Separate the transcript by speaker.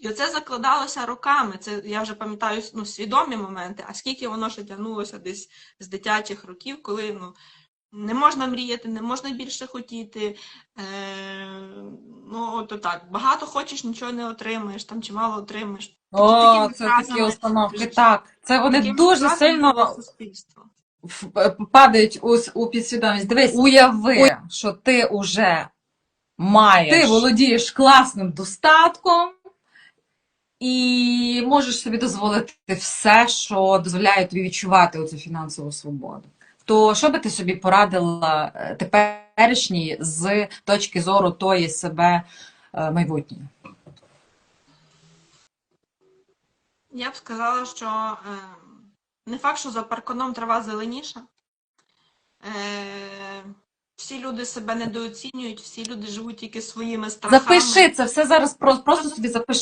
Speaker 1: І оце закладалося роками. Це я вже пам'ятаю ну, свідомі моменти, а скільки воно ще тягнулося десь з дитячих років, коли ну, не можна мріяти, не можна більше хотіти. Е, ну, от так. Багато хочеш, нічого не отримаєш, там чимало отримаєш.
Speaker 2: О, це такі установки. Так, це вони дуже сильно е, падають у, у підсвідомість. Дивись, уяви, що ти уже маєш, ти володієш класним достатком і можеш собі дозволити все, що дозволяє тобі відчувати оцю фінансову свободу. То що би ти собі порадила е, теперішній з точки зору тої себе е, майбутньої?
Speaker 1: Я б сказала, що е, не факт, що за парканом трава зеленіша. Всі люди себе недооцінюють, всі люди живуть тільки своїми страхами.
Speaker 2: Запиши це все зараз, просто собі запиши.